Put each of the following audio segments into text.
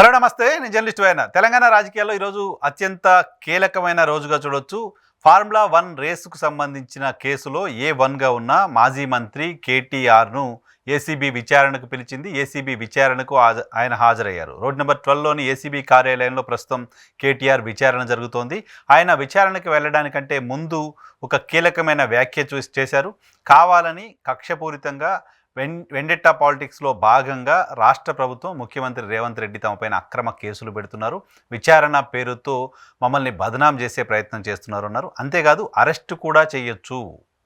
Hello నమస్తే. నేను journalist అయినా తెలంగాణ రాజకీయాల్లో ఈరోజు అత్యంత కీలకమైన రోజుగా చూడొచ్చు. ఫార్ములా వన్ రేసుకు సంబంధించిన కేసులో ఏ వన్గా ఉన్న మాజీ మంత్రి కేటీఆర్ను ఏసీబీ విచారణకు పిలిచింది. ఏసీబీ విచారణకు ఆయన హాజరయ్యారు. రోడ్ నెంబర్ ట్వెల్వ్లోని ఏసీబీ కార్యాలయంలో ప్రస్తుతం కేటీఆర్ విచారణ జరుగుతోంది. ఆయన విచారణకు వెళ్ళడానికంటే ముందు ఒక కీలకమైన వ్యాఖ్య చూసి చేశారు. కావాలని కక్షపూరితంగా వెన్ వెండెట్టా పాలిటిక్స్లో భాగంగా రాష్ట్ర ప్రభుత్వం ముఖ్యమంత్రి రేవంత్ రెడ్డి తమపైన అక్రమ కేసులు పెడుతున్నారు. విచారణ పేరుతో మమ్మల్ని బదనాం చేసే ప్రయత్నం చేస్తున్నారు అన్నారు అంతేకాదు అరెస్టు కూడా చేయొచ్చు.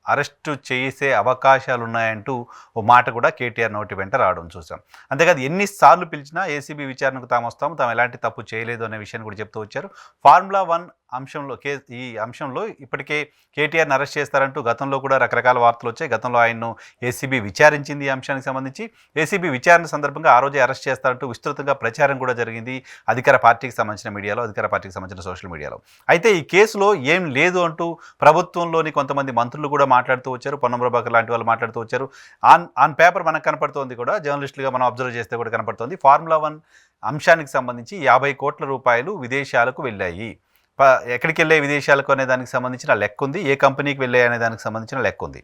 అరెస్టు చేసే అవకాశాలు ఉన్నాయంటూ ఓ మాట కూడా కేటీఆర్ నోటి వెంట రావడం చూసాం అంతేకాదు ఎన్నిసార్లు పిలిచినా ఏసీబీ విచారణకు తాము వస్తాము తాము ఎలాంటి తప్పు చేయలేదు అనే విషయాన్ని కూడా చెప్తూ వచ్చారు. ఫార్ములా వన్ అంశంలో కే ఈ అంశంలో ఇప్పటికే కేటీఆర్ని అరెస్ట్ చేస్తారంటూ గతంలో కూడా రకరకాల వార్తలు వచ్చాయి. గతంలో ఆయన్ను ఏసీబీ విచారించింది ఈ అంశానికి సంబంధించి. ఏసీబీ విచారణ సందర్భంగా ఆ రోజే అరెస్ట్ చేస్తారంటూ విస్తృతంగా ప్రచారం కూడా జరిగింది అధికార పార్టీకి సంబంధించిన మీడియాలో అధికార పార్టీకి సంబంధించిన సోషల్ మీడియాలో. అయితే ఈ కేసులో ఏం లేదు అంటూ ప్రభుత్వంలోని కొంతమంది మంత్రులు కూడా మాట్లాడుతూ వచ్చారు. పొన్నం ప్రభాకర్ లాంటి వాళ్ళు మాట్లాడుతూ వచ్చారు. ఆన్ ఆన్ పేపర్ మనకు కనపడుతోంది కూడా జర్నలిస్టులుగా మనం అబ్జర్వ్ చేస్తే కూడా కనపడుతోంది. ఫార్ములా వన్ అంశానికి సంబంధించి యాభై కోట్ల రూపాయలు విదేశాలకు వెళ్ళాయి. ఎక్కడికి వెళ్ళే విదేశాలకు అనే దానికి సంబంధించిన లెక్క ఉంది ఏ కంపెనీకి వెళ్ళే అనే దానికి సంబంధించిన లెక్క ఉంది.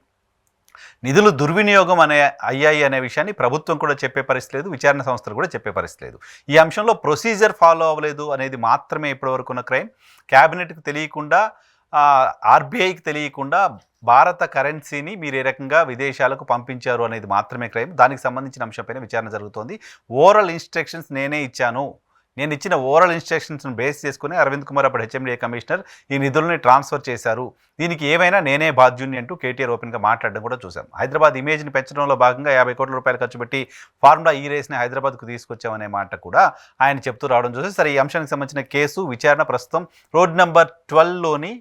నిధులు దుర్వినియోగం అనే అయ్యాయి అనే విషయాన్ని ప్రభుత్వం కూడా చెప్పే పరిస్థితి లేదు విచారణ సంస్థలు కూడా చెప్పే పరిస్థితి లేదు. ఈ అంశంలో ప్రొసీజర్ ఫాలో అవ్వలేదు అనేది మాత్రమే ఇప్పటివరకు ఉన్న క్రైమ్. క్యాబినెట్కి తెలియకుండా ఆర్బీఐకి తెలియకుండా భారత కరెన్సీని మీరు ఏ రకంగా విదేశాలకు పంపించారు అనేది మాత్రమే క్రైమ్. దానికి సంబంధించిన అంశంపైన విచారణ జరుగుతోంది. ఓరల్ ఇన్స్ట్రక్షన్స్ నేనే ఇచ్చాను. నేను ఇచ్చిన ఓరల్ ఇన్స్ట్రక్షన్స్ను బేస్ చేసుకుని అరవింద్ కుమార్ అప్పుడు హెచ్ఎండిఏ కమిషనర్ ఈ నిధులని ట్రాన్స్ఫర్ చేశారు. దీనికి ఏమైనా నేనే బాధ్యుని అంటూ కేటీఆర్ ఓపెన్గా మాట్లాడడం కూడా చూశాం. హైదరాబాద్ ఇమేజ్ని పెంచడంలో భాగంగా యాభై కోట్ల రూపాయలు ఖర్చు పెట్టి ఫార్ములా ఈ రేస్ని హైదరాబాద్కు తీసుకొచ్చామనే మాట కూడా ఆయన చెప్తూ రావడం చూసి సరే ఈ అంశానికి సంబంధించిన కేసు విచారణ ప్రస్తుతం రోడ్ నెంబర్ ట్వెల్వ్లోని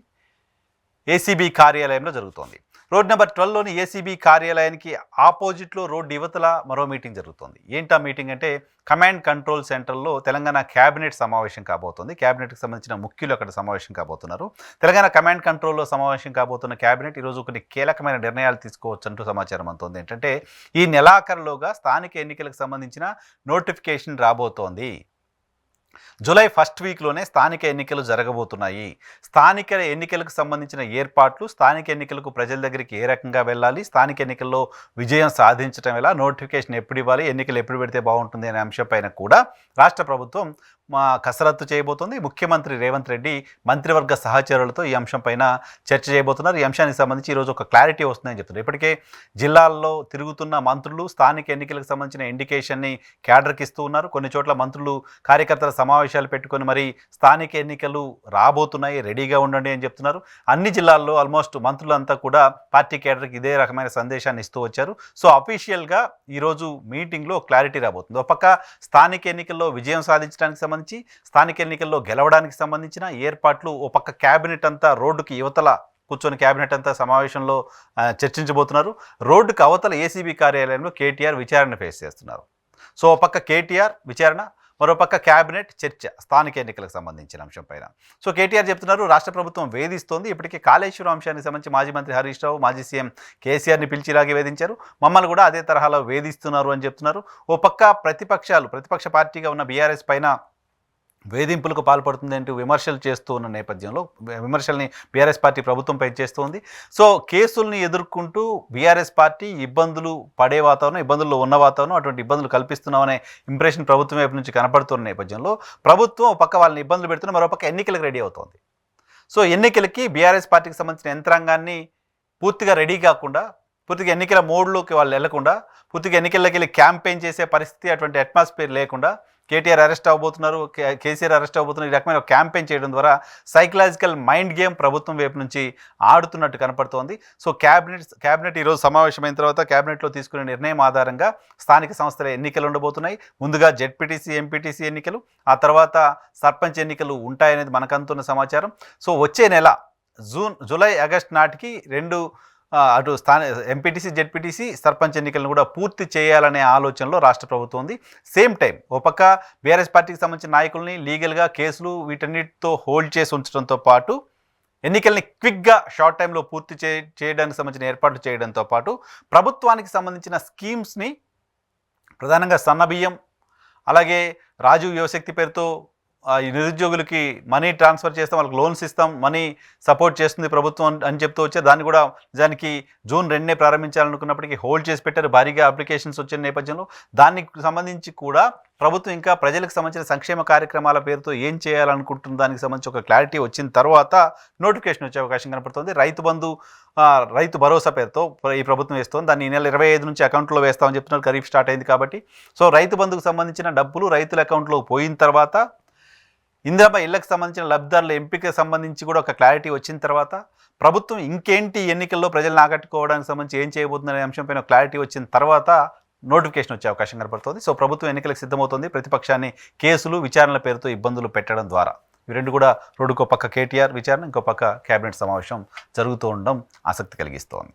ఏసీబీ కార్యాలయంలో జరుగుతోంది. రోడ్ నెంబర్ ట్వెల్వ్లోని ఏసీబీ కార్యాలయానికి ఆపోజిట్లో రోడ్డు యువతల మరో మీటింగ్ జరుగుతోంది. ఏంటా మీటింగ్ అంటే కమాండ్ కంట్రోల్ సెంటర్లో తెలంగాణ క్యాబినెట్ సమావేశం కాబోతోంది. క్యాబినెట్కి సంబంధించిన ముఖ్యులు అక్కడ సమావేశం కాబోతున్నారు. తెలంగాణ కమాండ్ కంట్రోల్లో సమావేశం కాబోతున్న క్యాబినెట్ ఈరోజు కొన్ని కీలకమైన నిర్ణయాలు తీసుకోవచ్చు అంటూ సమాచారం అందుతుంది. ఏంటంటే ఈ నెలాఖరులోగా స్థానిక ఎన్నికలకు సంబంధించిన నోటిఫికేషన్ రాబోతోంది. జూలై ఫస్ట్ వీక్లోనే స్థానిక ఎన్నికలు జరగబోతున్నాయి. స్థానిక ఎన్నికలకు సంబంధించిన ఏర్పాట్లు స్థానిక ఎన్నికలకు ప్రజల దగ్గరికి ఏ రకంగా వెళ్ళాలి స్థానిక ఎన్నికల్లో విజయం సాధించడం ఎలా నోటిఫికేషన్ ఎప్పుడు ఇవ్వాలి ఎన్నికలు ఎప్పుడు పెడితే బాగుంటుంది అనే అంశంపైన కూడా రాష్ట్ర ప్రభుత్వం మా కసరత్తు చేయబోతోంది. ముఖ్యమంత్రి రేవంత్ రెడ్డి మంత్రివర్గ సహచరులతో ఈ అంశంపైన చర్చ చేయబోతున్నారు. ఈ అంశానికి సంబంధించి ఈరోజు ఒక క్లారిటీ వస్తుందని చెప్తున్నారు. ఇప్పటికే జిల్లాల్లో తిరుగుతున్న మంత్రులు స్థానిక ఎన్నికలకు సంబంధించిన ఇండికేషన్ని క్యాడర్కి ఇస్తూ ఉన్నారు. కొన్ని చోట్ల మంత్రులు కార్యకర్తల సమావేశాలు పెట్టుకొని మరి స్థానిక ఎన్నికలు రాబోతున్నాయి రెడీగా ఉండండి అని చెప్తున్నారు. అన్ని జిల్లాల్లో ఆల్మోస్ట్ మంత్రులంతా కూడా పార్టీ కేడర్కి ఇదే రకమైన సందేశాన్ని ఇస్తూ వచ్చారు. సో అఫీషియల్గా ఈరోజు మీటింగ్లో క్లారిటీ రాబోతుంది. ఒక పక్క స్థానిక ఎన్నికల్లో విజయం సాధించడానికి సంబంధించి స్థానిక ఎన్నికల్లో గెలవడానికి సంబంధించిన ఏర్పాట్లు ఓ పక్క క్యాబినెట్ అంతా రోడ్డుకి యువతల కూర్చొని క్యాబినెట్ అంతా సమావేశంలో చర్చించబోతున్నారు. రోడ్డుకి అవతల ఏసీబీ కార్యాలయంలో కేటీఆర్ విచారణ ఫేస్ చేస్తున్నారు. సో ఓ పక్క కేటీఆర్ విచారణ మరోపక్క క్యాబినెట్ చర్చ స్థానిక ఎన్నికలకు సంబంధించిన అంశంపైన. సో కేటీఆర్ చెప్తున్నారు రాష్ట్ర ప్రభుత్వం వేధిస్తోంది. ఇప్పటికే కాళేశ్వరం అంశానికి సంబంధించి మాజీ మంత్రి హరీష్ రావు మాజీ సీఎం కేసీఆర్ని పిలిచి ఇలాగే వేధించారు. మమ్మల్ని కూడా అదే తరహాలో వేధిస్తున్నారు అని చెప్తున్నారు. ఓ పక్క ప్రతిపక్షాలు ప్రతిపక్ష పార్టీగా ఉన్న బీఆర్ఎస్ పైన వేధింపులకు పాల్పడుతుంది అంటూ విమర్శలు చేస్తూ ఉన్న నేపథ్యంలో విమర్శల్ని బీఆర్ఎస్ పార్టీ ప్రభుత్వంపై చేస్తోంది. సో కేసుల్ని ఎదుర్కొంటూ బీఆర్ఎస్ పార్టీ ఇబ్బందులు పడే వాతావరణం ఇబ్బందుల్లో ఉన్న వాతావరణం అటువంటి ఇబ్బందులు కల్పిస్తున్నామనే ఇంప్రెషన్ ప్రభుత్వం వైపు నుంచి కనపడుతున్న నేపథ్యంలో ప్రభుత్వం పక్క వాళ్ళని ఇబ్బందులు పెడుతున్న మరోపక్క ఎన్నికలకు రెడీ అవుతోంది. సో ఎన్నికలకి బీఆర్ఎస్ పార్టీకి సంబంధించిన యంత్రాంగాన్ని పూర్తిగా రెడీ కాకుండా పూర్తిగా ఎన్నికల మోడ్లోకి వాళ్ళు వెళ్ళకుండా పూర్తిగా ఎన్నికల్లోకి వెళ్ళి క్యాంపెయిన్ చేసే పరిస్థితి అటువంటి అట్మాస్ఫియర్ లేకుండా కేటీఆర్ అరెస్ట్ అవ్వబోతున్నారు కే- కేసీఆర్ అరెస్ట్ అవ్వబోతున్నారు ఈ రకమైన క్యాంపెయిన్ చేయడం ద్వారా సైకలాజికల్ మైండ్ గేమ్ ప్రభుత్వం వైపు నుంచి ఆడుతున్నట్టు కనపడుతోంది. సో క్యాబినెట్ క్యాబినెట్ ఈరోజు సమావేశమైన తర్వాత క్యాబినెట్లో తీసుకునే నిర్ణయం ఆధారంగా స్థానిక సంస్థల ఎన్నికలు ఉండబోతున్నాయి. ముందుగా జెడ్పీటీసీ ఎంపీటీసీ ఎన్నికలు ఆ తర్వాత సర్పంచ్ ఎన్నికలు ఉంటాయనేది మనకంతున్న సమాచారం. సో వచ్చే నెల జూన్ జూలై ఆగస్ట్ నాటికి రెండు అటు స్థాన ఎంపీటీసీ జెడ్పీటీసీ సర్పంచ్ ఎన్నికలను కూడా పూర్తి చేయాలనే ఆలోచనలో రాష్ట్ర ప్రభుత్వం ఉంది. సేమ్ టైం ఒక పక్క బీఆర్ఎస్ పార్టీకి సంబంధించిన నాయకుల్ని లీగల్గా కేసులు వీటన్నిటితో హోల్డ్ చేసి ఉంచడంతో పాటు ఎన్నికల్ని క్విక్గా షార్ట్ టైంలో పూర్తి చే చేయడానికి సంబంధించిన ఏర్పాట్లు చేయడంతో పాటు ప్రభుత్వానికి సంబంధించిన స్కీమ్స్ని ప్రధానంగా సన్నబియ్యం అలాగే రాజీవ్ యువశక్తి పేరుతో నిరుద్యోగులకి మనీ ట్రాన్స్ఫర్ చేస్తాం వాళ్ళకి లోన్స్ ఇస్తాం మనీ సపోర్ట్ చేస్తుంది ప్రభుత్వం అని- చెప్తూ వచ్చే దాన్ని కూడా నిజానికి జూన్ రెండునే ప్రారంభించాలనుకున్నప్పటికీ హోల్డ్ చేసి పెట్టారు. భారీగా అప్లికేషన్స్ వచ్చిన నేపథ్యంలో దానికి సంబంధించి కూడా ప్రభుత్వం ఇంకా ప్రజలకు సంబంధించిన సంక్షేమ కార్యక్రమాల పేరుతో ఏం చేయాలనుకుంటున్న దానికి సంబంధించి ఒక క్లారిటీ వచ్చిన తర్వాత నోటిఫికేషన్ వచ్చే అవకాశం కనపడుతుంది. రైతు బంధు రైతు భరోసా పేరుతో ఈ ప్రభుత్వం వేస్తుంది. దాన్ని ఈ నెల ఇరవై ఐదు నుంచి అకౌంట్లో వేస్తామని చెప్తున్నారు. ఖరీఫ్ స్టార్ట్ అయింది కాబట్టి. సో రైతు బంధుకు సంబంధించిన డబ్బులు రైతుల అకౌంట్లో పోయిన తర్వాత ఇందిరమ్మ ఇళ్ళకు సంబంధించిన లబ్ధిదారుల ఎంపిక సంబంధించి కూడా ఒక క్లారిటీ వచ్చిన తర్వాత ప్రభుత్వం ఇంకేంటి ఎన్నికల్లో ప్రజలను ఆకట్టుకోవడానికి సంబంధించి ఏం చేయబోతుందనే అంశంపైన క్లారిటీ వచ్చిన తర్వాత నోటిఫికేషన్ వచ్చే అవకాశం కనపడుతుంది. సో ప్రభుత్వం ఎన్నికలకు సిద్ధమవుతుంది. ప్రతిపక్షాన్ని కేసులు విచారణల పేరుతో ఇబ్బందులు పెట్టడం ద్వారా. ఇవి రెండు కూడా రోడ్డుకో పక్క కేటీఆర్ విచారణ ఇంకో పక్క కేబినెట్ సమావేశం జరుగుతూ ఉండడం ఆసక్తి కలిగిస్తోంది.